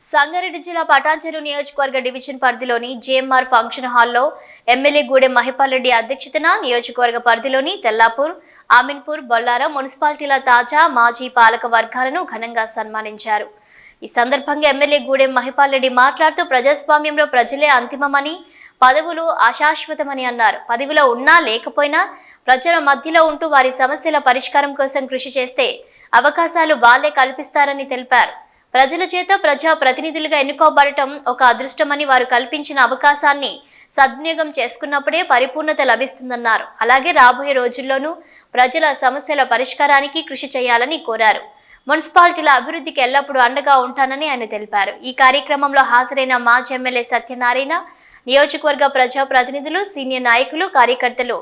సంగారెడ్డి జిల్లా పటాన్చెరు నియోజకవర్గ డివిజన్ పరిధిలోని జేఎంఆర్ ఫంక్షన్ హాల్లో ఎమ్మెల్యే గూడెం మహిపాల్ రెడ్డి అధ్యక్షతన నియోజకవర్గ పరిధిలోని తెల్లాపూర్ ఆమిన్పూర్ బొల్లారం మున్సిపాలిటీల తాజా మాజీ పాలక వర్గాలను ఘనంగా సన్మానించారు. ఈ సందర్భంగా ఎమ్మెల్యే గూడెం మహిపాల్ రెడ్డి మాట్లాడుతూ ప్రజాస్వామ్యంలో ప్రజలే అంతిమమని పదవులు అశాశ్వతమని అన్నారు. పదవిలో ఉన్నా లేకపోయినా ప్రజల మధ్యలో ఉంటూ వారి సమస్యల పరిష్కారం కోసం కృషి చేస్తే అవకాశాలు వాళ్ళే కల్పిస్తారని తెలిపారు. ప్రజల చేత ప్రజా ప్రతినిధులుగా ఎన్నుకోబడటం ఒక అదృష్టమని వారు కల్పించిన అవకాశాన్ని సద్వినియోగం చేసుకున్నప్పుడే పరిపూర్ణత లభిస్తుందన్నారు. అలాగే రాబోయే రోజుల్లోనూ ప్రజల సమస్యల పరిష్కారానికి కృషి చేయాలని కోరారు. మున్సిపాలిటీల అభివృద్ధికి ఎల్లప్పుడూ అండగా ఉంటానని ఆయన తెలిపారు. ఈ కార్యక్రమంలో హాజరైన మాజీ ఎమ్మెల్యే సత్యనారాయణ నియోజకవర్గ ప్రజా ప్రతినిధులు సీనియర్ నాయకులు కార్యకర్తలు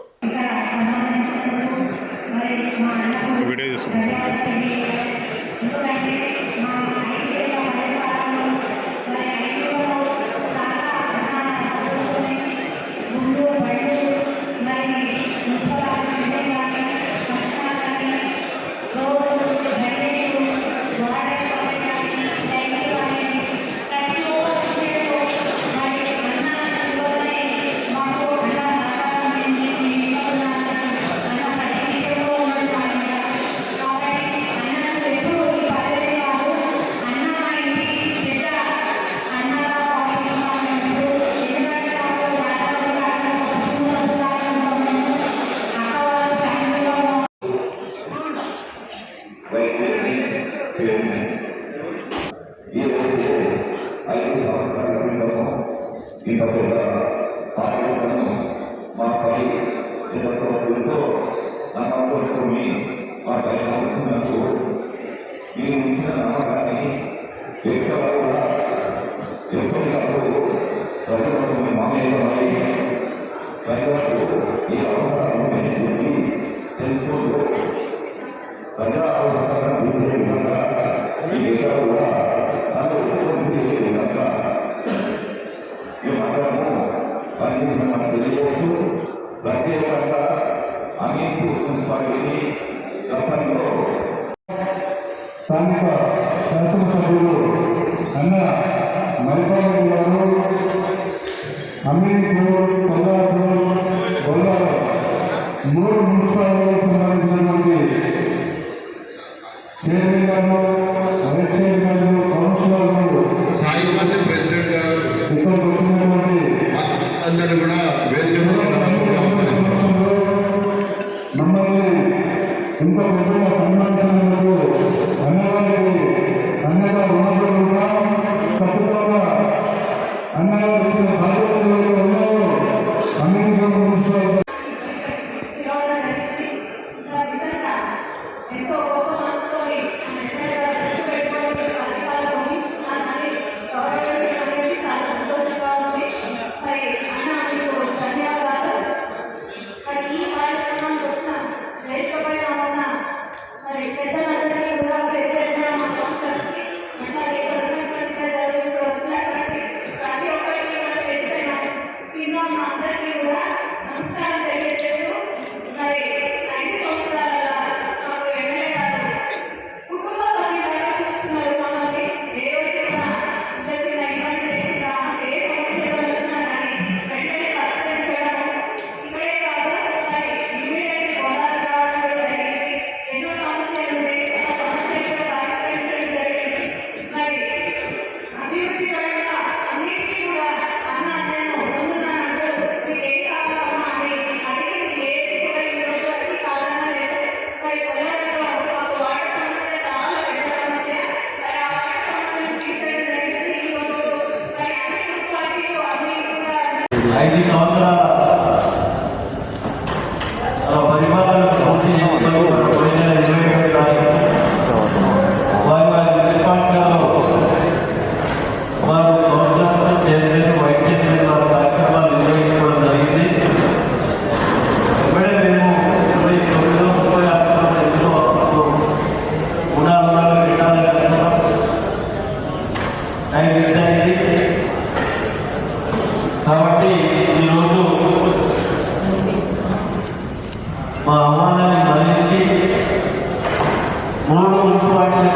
ఐదు సంవత్సరాల క్రితము ఇంత మాపై ఎంతో నమ్మకంతో మా పైన ఉంచినందుకు మీరు ఉంచిన నమ్మకాన్ని ఎక్కడ కూడా ఎప్పటికప్పుడు ప్రజలకు మామయ్య ప్రజలకు ఈ అవసరాలను పెంచుకొని ప్రత్యేకంగా అమీర్పూర్ మున్సిపాలిటీ గతంలో స్థానిక శాసనసభ్యులు అన్న మరిపాలెం గారు అమీర్పూర్ కొల్లాపూర్ బొల్లారం మూడు మున్సిపాలిటీలకు సంబంధించినటువంటి చైర్మన్ గారు ఉన్నప్పుడు కూడా తప్పకుండా అన్నగారు వచ్చిన బాధ్యతలు ఐదు సంవత్సరాల పరిపాలన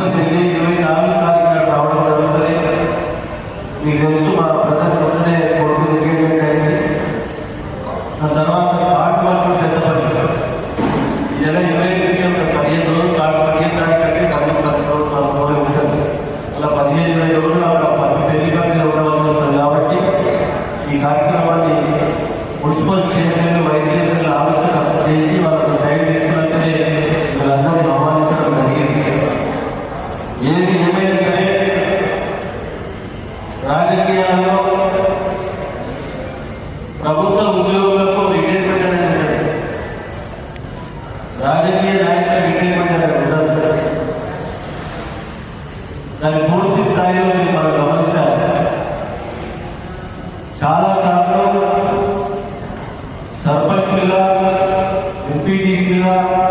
Gracias. Sila